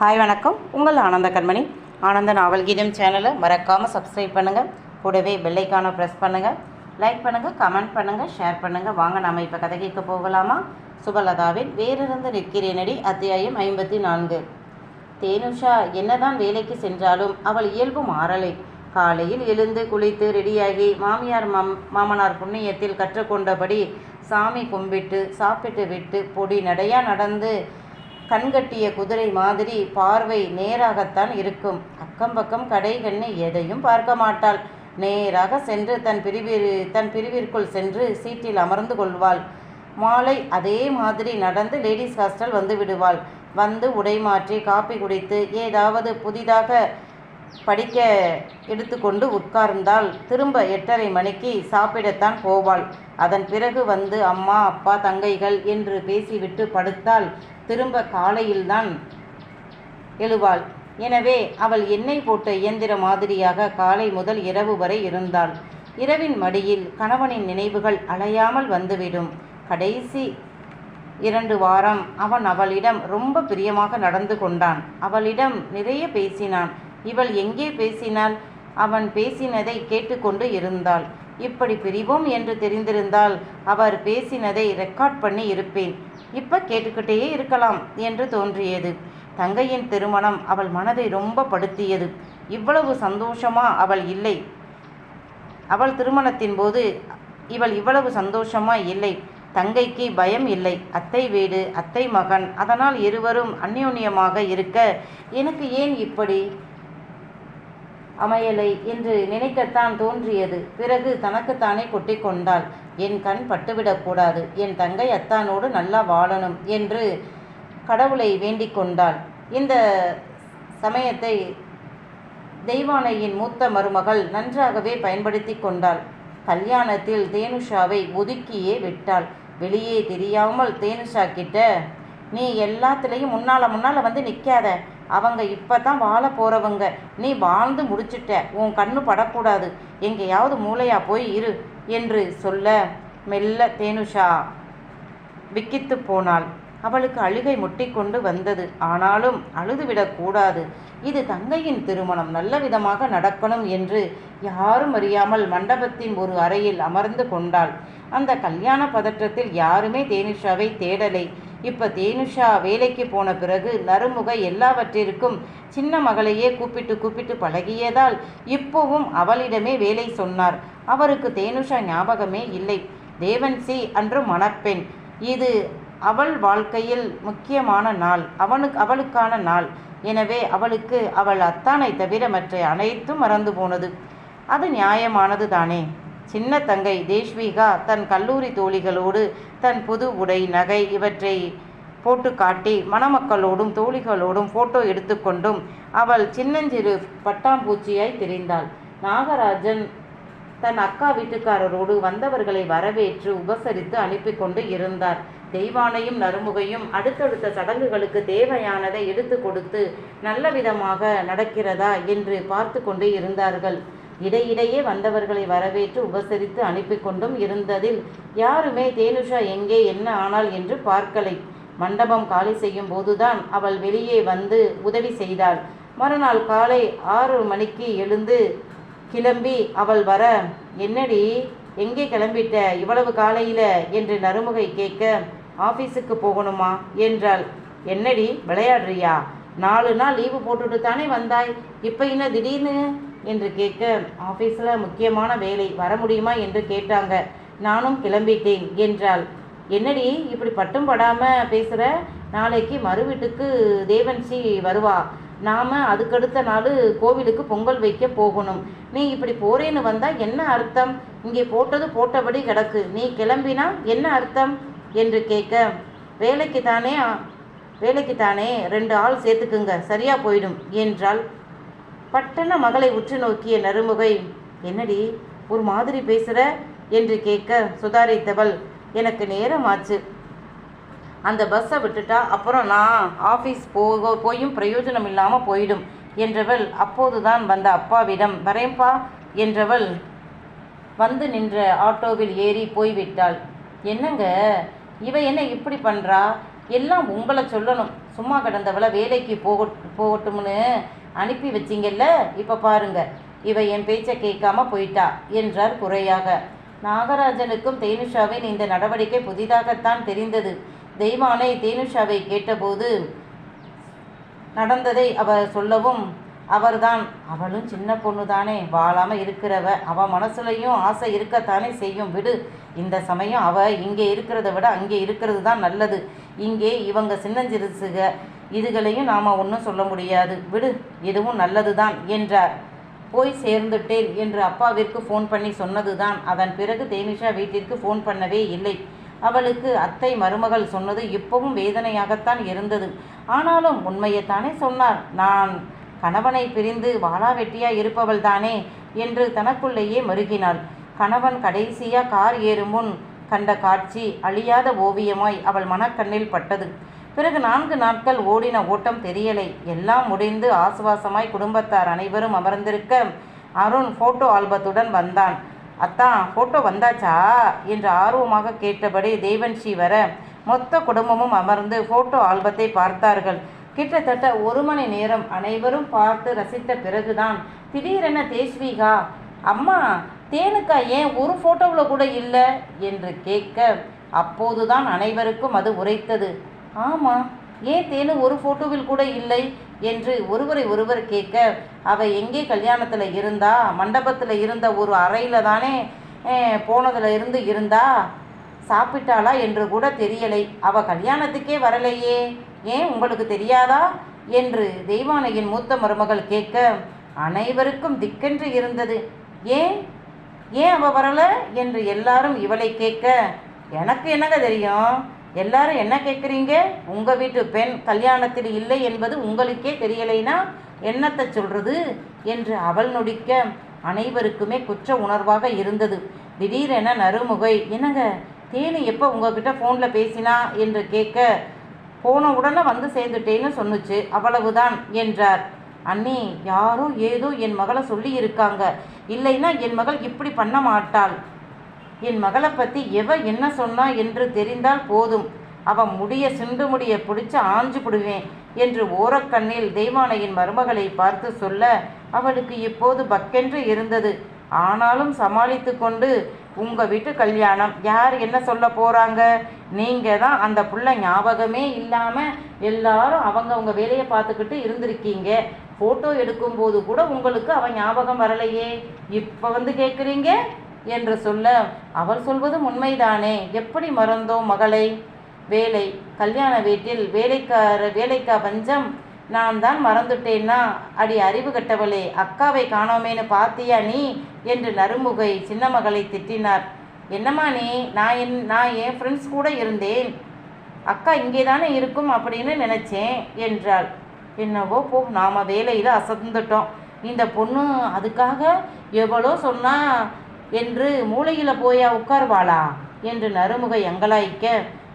Hi வணக்கம். உங்கள் ஆனந்த கண்மணி. ஆனந்த நாவல் கீதம் சேனலை மறக்காமல் சப்ஸ்கிரைப் பண்ணுங்கள் கூடவே பெல்லைக்கான ப்ரெஸ் பண்ணுங்கள் லைக் பண்ணுங்கள் கமெண்ட் பண்ணுங்கள் ஷேர் பண்ணுங்கள் வாங்க நாம் இப்போ கதை கேட்க போகலாமா? சுபலதாவின் வேறிருந்து நிற்கிறேனடி அத்தியாயம் ஐம்பத்தி நான்கு தேனுஷா என்னதான் வேலைக்கு சென்றாலும் அவள் இயல்பு மாறலை. காலையில் எழுந்து குளித்து ரெடியாகி மாமியார் மாம் மாமனார் புண்ணியத்தில் கற்றுக்கொண்டபடி சாமி கும்பிட்டு சாப்பிட்டு விட்டு பொடி நடையாக நடந்து கண்கட்டிய குதிரை மாதிரி பார்வை நேராகத்தான் இருக்கும். அக்கம் பக்கம் கடை எதையும் பார்க்க மாட்டாள். நேராக சென்று தன் பிரிவிற் தன் பிரிவிற்குள் சென்று சீட்டில் அமர்ந்து கொள்வாள். மாலை அதே மாதிரி நடந்து லேடிஸ் ஹாஸ்டல் வந்து விடுவாள். வந்து உடை மாற்றி காப்பி குடித்து ஏதாவது புதிதாக படிக்க எடுத்துக்கொண்டு உட்கார்ந்தால் திரும்ப எட்டரை மணிக்கு சாப்பிடத்தான் போவாள். அதன் பிறகு வந்து அம்மா அப்பா தங்கைகள் என்று பேசிவிட்டு படுத்தால் திரும்ப காலையில்தான் எழுவாள். எனவே அவள் எண்ணெய் போட்ட இயந்திர மாதிரியாக காலை முதல் இரவு வரை இருந்தாள். இரவின் மடியில் கணவனின் நினைவுகள் அலையாமல் வந்துவிடும். கடைசி இரண்டு வாரம் அவன் அவளிடம் ரொம்ப பிரியமாக நடந்து கொண்டான். அவளிடம் நிறைய பேசினான். இவள் எங்கே பேசினாள்? அவன் பேசினதை கேட்டுக்கொண்டு இருந்தாள். இப்படி பிரிவோம் என்று தெரிந்திருந்தால் அவர் பேசினதை ரெக்கார்ட் பண்ணி இருப்பேன். இப்ப கேட்டுக்கிட்டே இருக்கலாம் என்று தோன்றியது. தங்கையின் திருமணம் அவள் மனதை ரொம்ப படுத்தியது. இவ்வளவு சந்தோஷமா அவள் இல்லை. அவள் திருமணத்தின் போது இவள் இவ்வளவு சந்தோஷமா இல்லை. தங்கைக்கு பயம் இல்லை. அத்தை வீடு அத்தை மகன் அதனால் இருவரும் அந்யோன்யமாக இருக்க எனக்கு ஏன் இப்படி? அமையலை என்று நினைக்கத்தான் தோன்றியது. பிறகு தனக்குத்தானே கொட்டிக்கொண்டாள் என் கண் பட்டுவிடக்கூடாது என் தங்கை அத்தானோடு நல்லா வாழணும் என்று கடவுளை வேண்டிக் கொண்டாள். இந்த சமயத்தை தெய்வானையின் மூத்த மருமகள் நன்றாகவே பயன்படுத்தி கொண்டாள். கல்யாணத்தில் தேனுஷாவை ஒதுக்கியே விட்டாள். வெளியே தெரியாமல் தேனுஷா கிட்ட நீ எல்லாத்துலேயும் முன்னால் முன்னால் வந்து நிற்காத அவங்க இப்போ தான் வாழ போகிறவங்க நீ வாழ்ந்து முடிச்சிட்ட. உன் கண்ணு படக்கூடாது. எங்கேயாவது மூளையாக போய் இரு என்று சொல்ல மெல்ல தேனுஷா விக்கித்து போனாள். அவளுக்கு அழுகை முட்டிக்கொண்டு வந்தது. ஆனாலும் அழுதுவிடக்கூடாது இது தங்கையின் திருமணம். நல்ல விதமாக நடக்கணும் என்று யாரும் அறியாமல் மண்டபத்தின் ஒரு அறையில் அமர்ந்து கொண்டாள். அந்த கல்யாண பதற்றத்தில் யாருமே தேனுஷாவை தேடலை. இப்போ தேனுஷா வேலைக்கு போன பிறகு நறுமுக எல்லாவற்றிற்கும் சின்ன மகளையே கூப்பிட்டு கூப்பிட்டு பழகியதால் இப்போவும் அவளிடமே வேலை சொன்னார். அவருக்கு தேனுஷா ஞாபகமே இல்லை. தேவன்சி அன்று மணப்பெண். இது அவள் வாழ்க்கையில் முக்கியமான நாள். அவனுக்கு அவளுக்கான நாள். எனவே அவளுக்கு அவள் அத்தானை தவிர மற்ற அனைத்தும் மறந்து போனது. அது நியாயமானது தானே சின்ன தங்கை தேஷ்விகா தன் கல்லூரி தோழிகளோடு தன் புது உடை நகை இவற்றை போட்டு காட்டி மணமக்களோடும் தோழிகளோடும் போட்டோ எடுத்துக்கொண்டும் அவள் சின்னஞ்சிறு பட்டாம்பூச்சியாய் தெரிந்தாள். நாகராஜன் தன் அக்கா வீட்டுக்காரரோடு வந்தவர்களை வரவேற்று உபசரித்து அனுப்பி கொண்டு இருந்தார். தெய்வானையும் நறுமுகையும் அடுத்தடுத்த சடங்குகளுக்கு தேவையானதை எடுத்து கொடுத்து நல்ல விதமாக நடக்கிறதா என்று பார்த்து கொண்டு இருந்தார்கள். இடையிடையே வந்தவர்களை வரவேற்று உபசரித்து அனுப்பி கொண்டும் இருந்ததில் யாருமே தேனுஷா எங்கே என்ன ஆனாள்? என்று பார்க்கலை. மண்டபம் காலி செய்யும் போதுதான் அவள் வெளியே வந்து உதவி செய்தாள். மறுநாள் காலை ஆறு மணிக்கு எழுந்து கிளம்பி அவள் வர என்னடி எங்கே கிளம்பிட்ட? இவ்வளவு காலையில்? என்று நறுமுகை கேட்க ஆஃபீஸுக்கு போகணுமா? என்றாள். என்னடி விளையாடுறியா? நாலு நாள் லீவு போட்டுட்டு தானே வந்தாய்? இப்போ என்ன திடீர்னு? என்று கேட்க ஆஃபீஸில் முக்கியமான வேலை வர முடியுமா? என்று கேட்டாங்க. நானும் கிளம்பிட்டேன் என்றாள். என்னடி இப்படி பட்டும் படாமல் பேசுகிற நாளைக்கு மறு வீட்டுக்கு தேவன்சி வருவா. நாம் அதுக்கடுத்த நாள் கோவிலுக்கு பொங்கல் வைக்க போகணும். நீ இப்படி போறேன்னு வந்தால் என்ன அர்த்தம்? இங்கே போட்டது போட்டபடி கிடக்கு. நீ கிளம்பினா என்ன அர்த்தம்? என்று கேட்க வேலைக்கு தானே வேலைக்கு தானே ரெண்டு ஆள் சேர்த்துக்குங்க. சரியாக போயிடும் என்றால் பட்டன மகளை உற்று நோக்கிய நறுமுகை. என்னடி ஒரு மாதிரி பேசுற? என்று கேட்க சுதாரித்தவள் எனக்கு நேரம் ஆச்சு அந்த பஸ்ஸை விட்டுட்டா அப்புறம் நான் ஆஃபீஸ் போக போயும் பிரயோஜனம் இல்லாமல் போயிடும் என்றவள் அப்போதுதான் வந்த அப்பாவிடம். வரேன்பா என்றவள் வந்து நின்ற ஆட்டோவில் ஏறி போய்விட்டாள். என்னங்க இவ என்ன இப்படி பண்ணுறா எல்லாம் உங்களை சொல்லணும். சும்மா கிடந்தவளை வேலைக்கு போக போகட்டும்னு அனுப்பி வச்சிங்கல்ல? இப்போ பாருங்க. இவ என் பேச்சை கேட்காம போயிட்டா என்றார் குறையாக. நாகராஜனுக்கும் தேனுஷாவின் இந்த நடவடிக்கை புதிதாகத்தான் தெரிந்தது. தெய்வானை தேனுஷாவை கேட்டபோது நடந்ததை அவர் சொல்லவும் அவர்தான். அவளும் சின்ன பொண்ணு தானே வாழாம இருக்கிறவ அவ மனசுலையும் ஆசை இருக்கத்தானே செய்யும். விடு. இந்த சமயம் அவ இங்கே இருக்கிறத விட அங்கே இருக்கிறது தான் நல்லது. இங்கே இவங்க சின்னஞ்சிறுசுக இதுகளையும் நாம் ஒன்றும் சொல்ல முடியாது. விடு இதுவும் நல்லது தான் என்றார். போய் சேர்ந்துட்டேன் என்று அப்பாவிற்கு ஃபோன் பண்ணி சொன்னதுதான். அதன் பிறகு தேனிஷா வீட்டிற்கு ஃபோன் பண்ணவே இல்லை. அவளுக்கு அத்தை மருமகள் சொன்னது இப்பவும் வேதனையாகத்தான் இருந்தது. ஆனாலும் உண்மையைத்தானே சொன்னார். நான் கணவனை பிரிந்து வாளா வெட்டியாக இருப்பவள் தானே என்று தனக்குள்ளேயே மருகினாள். கணவன் கடைசியா கார் ஏறும் முன் கண்ட காட்சி அழியாத ஓவியமாய் அவள் மனக்கண்ணில் பட்டது. பிறகு நான்கு நாட்கள் ஓடின ஓட்டம் தெரியலை. எல்லாம் முடிந்து ஆசுவாசமாய் குடும்பத்தார் அனைவரும் அமர்ந்திருக்க அருண் போட்டோ ஆல்பத்துடன் வந்தான். அத்தான் போட்டோ வந்தாச்சா? என்று ஆர்வமாக கேட்டபடி தேவன்ஷி வர மொத்த குடும்பமும் அமர்ந்து போட்டோ ஆல்பத்தை பார்த்தார்கள். கிட்டத்தட்ட ஒரு மணி நேரம் அனைவரும் பார்த்து ரசித்த பிறகுதான் திடீரென தேஸ்விகா அம்மா தேனுக்கா ஏன் ஒரு ஃபோட்டோவில் கூட இல்லை? என்று கேட்க அப்போதுதான் அனைவருக்கும் அது உரைத்தது. ஆமாம் ஏன் தேனு ஒரு ஃபோட்டோவில் கூட இல்லை என்று ஒருவரை ஒருவர் கேட்க அவ எங்கே கல்யாணத்தில் இருந்தா? மண்டபத்தில் இருந்த ஒரு அறையில் தானே போனதில் இருந்து இருந்தா? சாப்பிட்டாளா என்று கூட தெரியலை. அவ கல்யாணத்துக்கே வரலையே. ஏன் உங்களுக்கு தெரியாதா? என்று தெய்வானையின் மூத்த மருமகள் கேட்க அனைவருக்கும் திக்கென்று இருந்தது. ஏன்? ஏன் அவ வரல? என்று எல்லாரும் இவளை கேட்க எனக்கு என்னங்க தெரியும்? எல்லாரும் என்ன கேட்குறீங்க உங்கள் வீட்டு பெண் கல்யாணத்தில் இல்லை என்பது உங்களுக்கே தெரியலைனா என்னத்தை சொல்றது? என்று அவள் நொடிக்க அனைவருக்குமே குற்ற உணர்வாக இருந்தது. திடீரென நறுமுகை என்னங்க தேனு எப்போ உங்ககிட்ட ஃபோனில் பேசினா? என்று கேட்க போன உடனே வந்து சேர்ந்துட்டேன்னு சொன்னுச்சு அவ்வளவுதான் என்றார். அண்ணி யாரோ ஏதோ என் மகளை சொல்லி இருக்காங்க இல்லைன்னா என் மகள் இப்படி பண்ண மாட்டாள். என் மகளை பற்றி எவ என்ன சொன்னா என்று தெரிந்தால் போதும். அவன் முடிய சிண்டு முடிய பிடிச்சு ஆஞ்சு விடுவேன் என்று ஓரக்கண்ணில் தெய்வானையின் மருமகளை பார்த்து சொல்ல அவளுக்கு இப்போது பக்கென்று இருந்தது. ஆனாலும் சமாளித்து கொண்டு உங்கள் வீட்டு கல்யாணம் யார் என்ன சொல்ல போகிறாங்க நீங்கள் தான் அந்த புள்ள ஞாபகமே இல்லாமல் எல்லாரும் அவங்க அவங்க வேலையை பார்த்துக்கிட்டு இருந்திருக்கீங்க. ஃபோட்டோ எடுக்கும்போது கூட உங்களுக்கு அவன் ஞாபகம் வரலையே. இப்போ வந்து கேட்குறீங்க என்று சொல்ல அவர் சொல்வதும் உண்மைதானே? எப்படி மறந்தோம் மகளை? வேலை கல்யாண வீட்டில் வேலைக்கார வேலைக்கா பஞ்சம்? நான் தான் மறந்துட்டேன்னா? அடி அறிவு கட்டவளே அக்காவை காணோமேனு பாத்தியா நீ? என்று நறுமுகை சின்ன மகளை திட்டினார். என்னம்மா நீ? நான் என் நான் என் ஃப்ரெண்ட்ஸ் கூட இருந்தேன். அக்கா இங்கே தானே இருக்கும் அப்படின்னு நினச்சேன் என்றாள். என்னவோ போ நாம் வேலையில் அசந்துட்டோம். இந்த பொண்ணு அதுக்காக எவ்வளோ சொன்னால் என்று மூளையில் போயா உட்கார்வாளா? என்று நறுமுகை எங்கலாய்க்க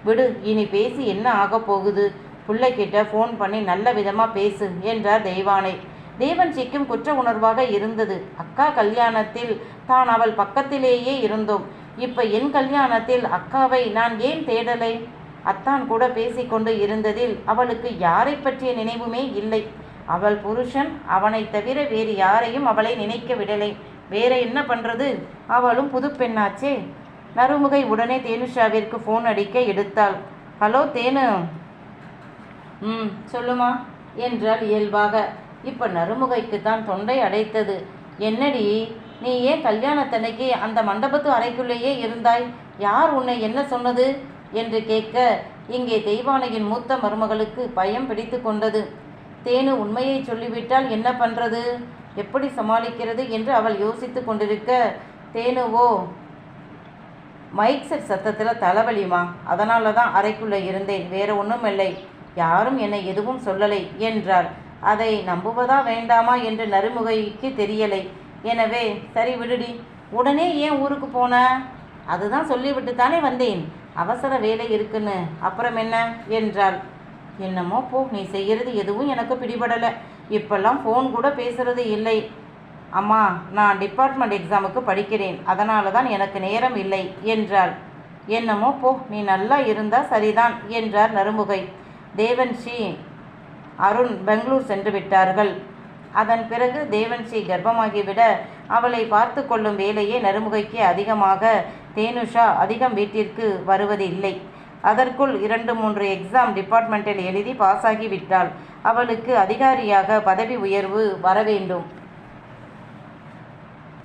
விடு இனி பேசி என்ன ஆகப் போகுது? பிள்ளைக்கிட்ட ஃபோன் பண்ணி நல்ல விதமாக பேசு என்றார் தெய்வானை. தேவன்சிக்கும் குற்ற உணர்வாக இருந்தது. அக்கா கல்யாணத்தில் தான் அவள் பக்கத்திலேயே இருந்தோம். இப்போ என் கல்யாணத்தில் அக்காவை நான் ஏன் தேடலை? அத்தான் கூட பேசிக்கொண்டு இருந்ததில் அவளுக்கு யாரை பற்றிய நினைவுமே இல்லை. அவள் புருஷன் அவனை தவிர வேறு யாரையும் அவளை நினைக்க விடலை. வேற என்ன பண்றது? அவளும் புது பெண்ணாச்சே. நறுமுகை உடனே தேனுஷாவிற்கு ஃபோன் அடிக்க எடுத்தாள். ஹலோ தேனு. ம் சொல்லுமா என்றால் இயல்பாக. இப்போ நறுமுகைக்கு தான் தொண்டை அடைத்தது. என்னடி நீ ஏன் கல்யாணத்தன்னைக்கு அந்த மண்டபத்து அறைக்குள்ளேயே இருந்தாய்? யார் உன்னை என்ன சொன்னது? என்று கேட்க இங்கே தெய்வானையின் மூத்த மருமகளுக்கு பயம் பிடித்து கொண்டது. தேனு உண்மையை சொல்லிவிட்டால் என்ன பண்ணுறது எப்படி சமாளிக்கிறது என்று அவள் யோசித்து கொண்டிருக்க தேனுவோ மைக் செட் சத்தத்தில் தலைவலிமா அதனால தான் அறைக்குள்ளே இருந்தேன். வேற ஒன்றும் இல்லை யாரும் என்னை எதுவும் சொல்லலை என்றாள். அதை நம்புவதா வேண்டாமா? என்று நறுமுகைக்கு தெரியலை. எனவே சரி விடுடி. உடனே ஏன் ஊருக்கு போன? அதுதான் சொல்லிவிட்டு தானே வந்தேன். அவசர வேலை இருக்குன்னு. அப்புறம் என்ன? என்றாள். என்னமோ போ. நீ செய்கிறது எதுவும் எனக்கு பிடிபடலை. இப்பெல்லாம் ஃபோன் கூட பேசுறது இல்லை. அம்மா நான் டிபார்ட்மெண்ட் எக்ஸாமுக்கு படிக்கிறேன். அதனால தான் எனக்கு நேரம் இல்லை என்றாள். என்னமோ போ நீ நல்லா இருந்தா சரிதான் என்றார் நறுமுகை. தேவன்ஷி அருண் பெங்களூர் சென்று விட்டார்கள். அதன் பிறகு தேவன்ஷி கர்ப்பமாகிவிட அவளை பார்த்து கொள்ளும் வேலையே நறுமுகைக்கு அதிகமாக. தேனுஷா அதிகம் வீட்டிற்கு வருவதில்லை. அதற்குள் இரண்டு மூன்று எக்ஸாம் டிபார்ட்மெண்ட்டில் எழுதி பாஸாகி விட்டாள் அவளுக்கு அதிகாரியாக பதவி உயர்வு வர வேண்டும்